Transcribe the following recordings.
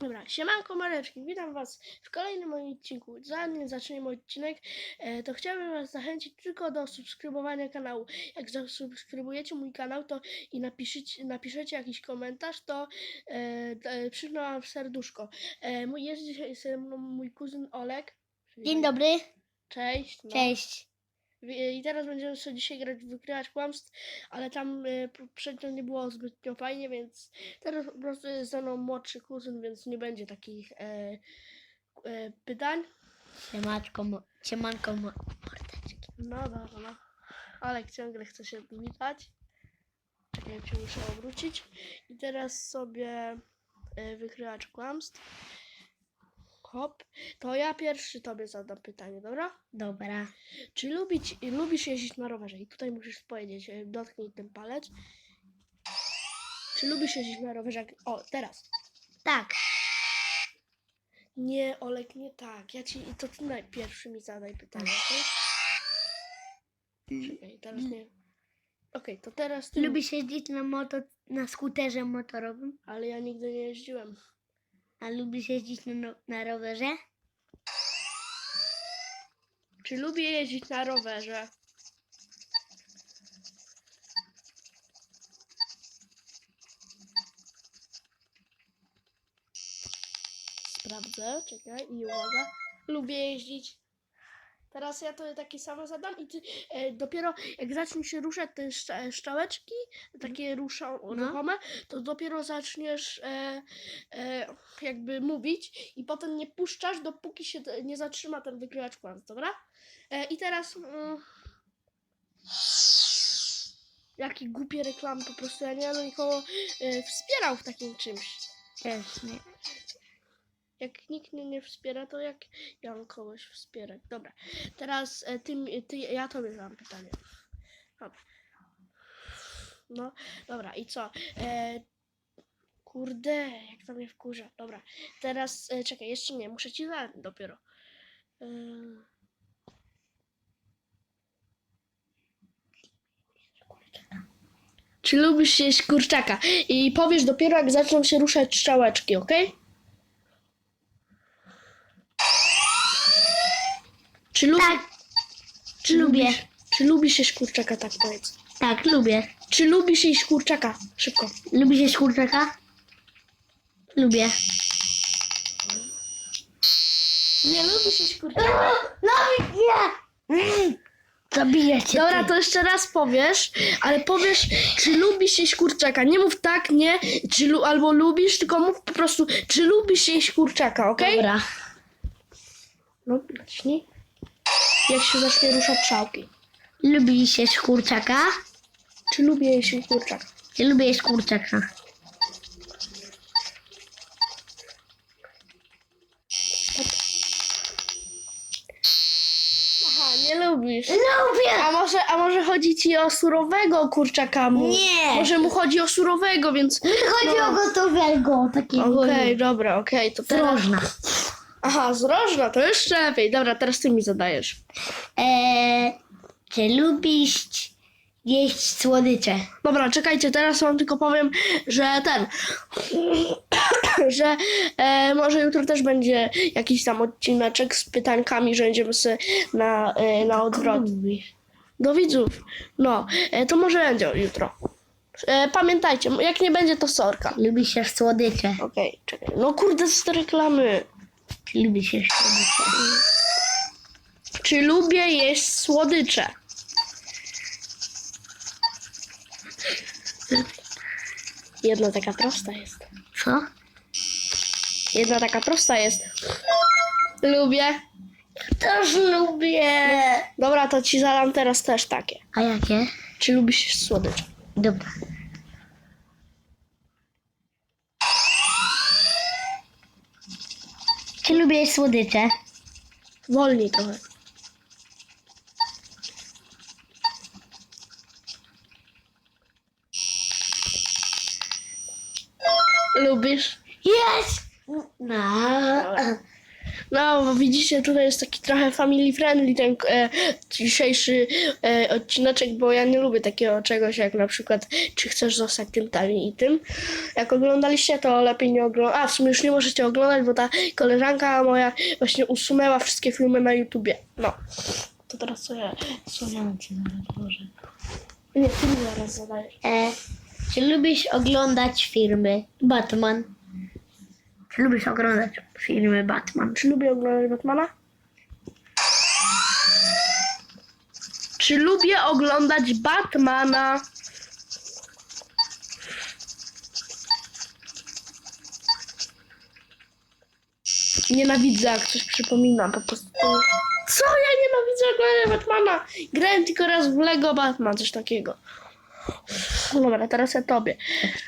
Dobra, siemanko Mareczki, witam Was w kolejnym moim odcinku. Zanim zaczniemy odcinek, e, to chciałbym Was zachęcić tylko do subskrybowania kanału. Jak zasubskrybujecie mój kanał to i napiszecie, napiszecie jakiś komentarz, to e, e, przypnę Wam w serduszko. E, mój, jest dzisiaj ze mną mój kuzyn Olek. Dzień dobry, Cześć. no. cześć. I teraz będziemy sobie dzisiaj grać w wykrywać kłamstw, ale tam y, przednio nie było zbytnio fajnie, więc teraz po prostu jest ze mną młodszy kuzyn, więc nie będzie takich e, e, pytań. Siemanko, mo- siemanko mo- mordeczki. No dobra, no. Alek ciągle chce się witać. Czekaj, ja cię muszę obrócić. I teraz sobie e, wykrywacz kłamstw. Hop. To ja pierwszy tobie zadam pytanie, dobra? Dobra. Czy lubić, lubisz jeździć na rowerze? I tutaj musisz powiedzieć, e, dotknij ten palec. Czy lubisz jeździć na rowerze? jak- O, teraz. Tak, Nie, Olek, nie tak. Ja ci, to ty najpierw mi zadaj pytanie, okej? Czekaj, teraz nie. Okej, to teraz ty. lubisz jeździć na moto, na skuterze motorowym? Ale ja nigdy nie jeździłem. A lubisz jeździć na, no- na rowerze? Czy lubię jeździć na rowerze? Sprawdzę, czekaj i uwaga. Lubię jeździć. Teraz ja to takie samo zadam i ty e, dopiero jak zacznie się ruszać te szcza- szczałeczki, takie ruszą ruchome, to dopiero zaczniesz e, e, jakby mówić i potem nie puszczasz, dopóki się te- nie zatrzyma ten wykrywacz kłamstw, dobra? E, I teraz. Mm, jaki głupie reklamy, po prostu ja nie będę nikogo e, wspierał w takim czymś. Też nie. Jak nikt mnie nie wspiera, to jak ja mam kogoś wspierać. Dobra, teraz e, ty, ty, ja tobie zadam pytanie. Dobra. No, dobra, i co? E, kurde, jak to mnie wkurza. Dobra, teraz, e, czekaj, jeszcze nie, muszę ci zadać dopiero. E, czy lubisz jeść kurczaka? I powiesz dopiero, jak zaczną się ruszać strzałeczki, okej? Czy, lubi, Tak, czy lubię. Lubisz, czy lubisz jeść kurczaka, tak powiedz. tak, lubię. Czy lubisz jeść kurczaka? Szybko. Lubisz jeść kurczaka? Lubię. Nie lubisz jeść kurczaka. No nie! Zabiję cię. Dobra, to jeszcze raz powiesz, ale powiesz, czy lubisz jeść kurczaka. Nie mów tak, nie, czy lu, albo lubisz, tylko mów po prostu, czy lubisz jeść kurczaka, okej? Dobra. No, zacznij. Jak się zacznie ruszać strzałki. Lubisz jeść kurczaka? Czy lubię jeść kurczaka? Ja lubię jeść kurczaka. Aha, nie lubisz. Lubię! A może, a może chodzi ci o surowego kurczaka mu? Nie. Może mu chodzi o surowego, więc... Chodzi o gotowego, takiego. Okej, dobra, okej, to teraz... Drożna. Aha, z rożna, to jeszcze lepiej. Dobra, teraz ty mi zadajesz. Eee, czy lubisz jeść słodycze? Dobra, czekajcie, teraz wam tylko powiem, że ten... że e, może jutro też będzie jakiś tam odcineczek z pytankami, że będziemy sobie na, e, na odwrot. Do widzów. No, e, to może będzie jutro. E, pamiętajcie, jak nie będzie, to sorka. Lubisz jeść słodycze? Okej, czekaj. No kurde, z reklamy. Czy lubisz jeść słodycze? Czy lubię jeść słodycze? Jedna taka prosta jest. Co? Jedna taka prosta jest. Lubię. Też lubię. Dobra, to ci zadam teraz też takie. A jakie? Czy lubisz słodycze? Dobra. Czy lubię jeść słodycze? Wolniej trochę. Lubisz? Jest! No. No, bo widzicie, tutaj jest taki trochę family friendly ten e, dzisiejszy e, odcineczek, bo ja nie lubię takiego czegoś jak na przykład, czy chcesz zostać tym, tam i tym. Jak oglądaliście, to lepiej nie oglądać. A, w sumie już nie możecie oglądać, bo ta koleżanka moja właśnie usunęła wszystkie filmy na YouTubie. No. To teraz co ja, co ja. Nie, ty mi zaraz zadajesz. E, czy lubisz oglądać filmy Batman? Czy lubisz oglądać filmy Batman? Czy lubię oglądać Batmana? Czy lubię oglądać Batmana? Nienawidzę, jak coś przypominam, po prostu. Co? Ja nienawidzę oglądać Batmana. Grałem tylko raz w Lego Batman, coś takiego. Dobra, teraz ja tobie.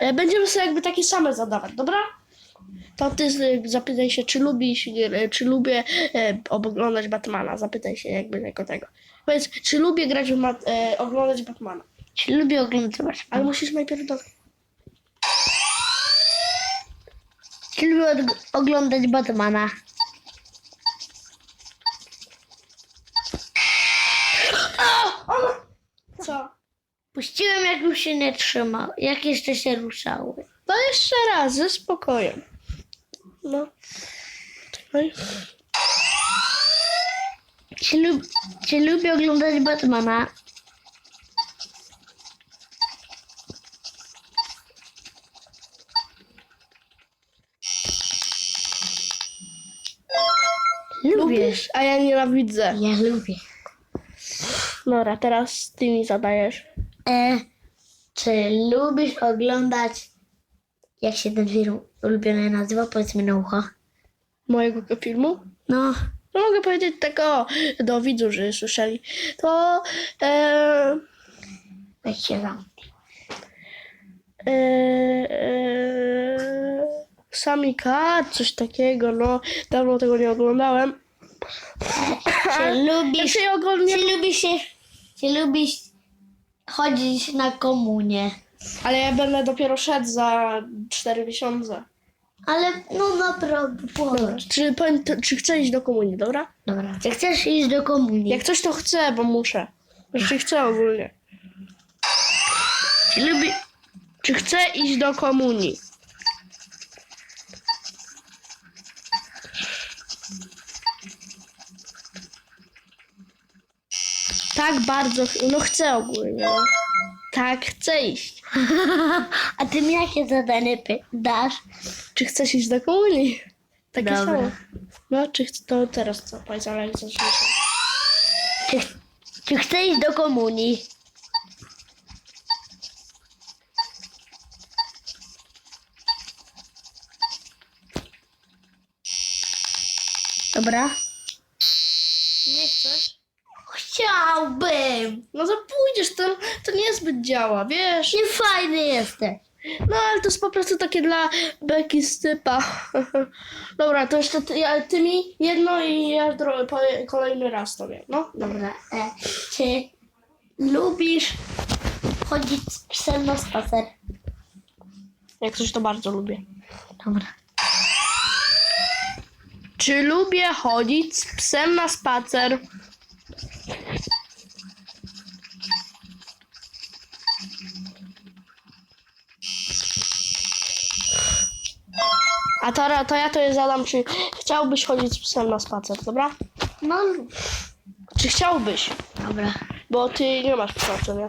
E, Będziemy sobie jakby takie same zadawać, dobra? To ty zapytaj się, czy lubisz, e, czy lubię e, oglądać Batmana. Zapytaj się jakby jako tego. Powiedz, czy lubię grać w mat, e, oglądać Batmana. Czy lubię oglądać Ale Batman? musisz najpierw do... Czy lubię oglądać Batmana? Co? Puściłem jak już się nie trzymał, jak jeszcze się ruszały. To jeszcze raz, ze spokojem. No. Czekaj. Czy, lub, czy lubię oglądać Batmana? Lubisz? A ja nienawidzę. Ja lubię. Dobra, teraz ty mi zadajesz. E, czy lubisz oglądać, jak się ten film ulubiony nazywa? Powiedz mi na ucho. Mojego filmu? No, No mogę powiedzieć tego do widzów, że słyszeli. To... E, weź się zamknij. e, e, Sami Kat, coś takiego, no. Dawno tego nie oglądałem. Czy lubisz, Czy ogólnie... czy lubisz się, czy lubisz chodzić na komunię? Ale ja będę dopiero szedł za 4 miesiące. Ale no naprawdę, powiedz. Czy, powiem, to, czy chcę iść do komunii, dobra? Dobra, czy chcesz iść do komunii? Jak coś to chcę, bo muszę. Znaczy chcę ogólnie. Czy lubi... Czy chcę iść do komunii? Tak bardzo, ch- no chcę ogólnie, no. Tak, chcę iść. A ty mi jakie zadanie py- dasz? Czy chcesz iść do komunii? Takie Dobra. samo. No, czy chcę, to teraz co? Powiedz, ale jak coś myślę. Czy, czy chcesz iść do komunii? Dobra. Nie chcesz? Chciałbym. No to pójdziesz, to, to niezbyt działa, wiesz? Nie fajny jesteś. No ale to jest po prostu takie dla beki z typa. Dobra, to jeszcze ty, ja, ty mi jedno i ja dro, kolejny raz tobie, no. Dobra. E, czy lubisz chodzić z psem na spacer? Jak coś to bardzo lubię. Dobra. Czy lubię chodzić z psem na spacer? To, to ja to je zadam, czy chciałbyś chodzić z psem na spacer, dobra? No, Czy chciałbyś? dobra. Bo ty nie masz psa, co nie?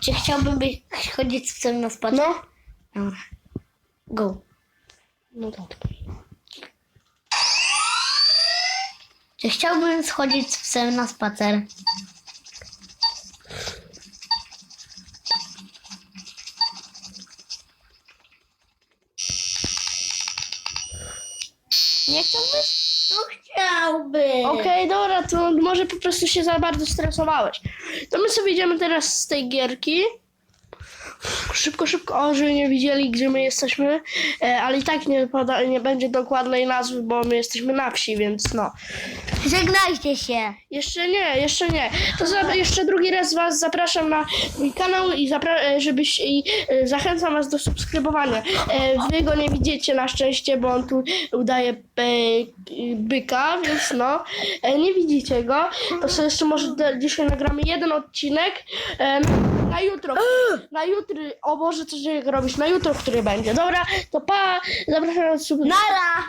Czy chciałbym być, chodzić z psem na spacer? No. Dobra. Go. No tak. Czy chciałbym schodzić z psem na spacer? Nie chciałbyś? No chciałbym. Okej, dobra, to może po prostu się za bardzo stresowałeś. To my sobie idziemy teraz z tej gierki. Szybko, szybko, żeby nie widzieli, gdzie my jesteśmy, e, ale i tak nie, poda, nie będzie dokładnej nazwy, bo my jesteśmy na wsi, więc no. Żegnajcie się. Jeszcze nie, jeszcze nie. To za, jeszcze drugi raz Was zapraszam na mój kanał i zapra- e, żebyś i e, zachęcam Was do subskrybowania. Wy go nie widzicie na szczęście, bo on tu udaje byka, więc no, nie widzicie go. To sobie jeszcze może dzisiaj nagramy jeden odcinek e, na jutro. Na jutro, o Boże, co ty robisz? Na jutro, który będzie. Dobra, to pa, zapraszam na sub- Nara!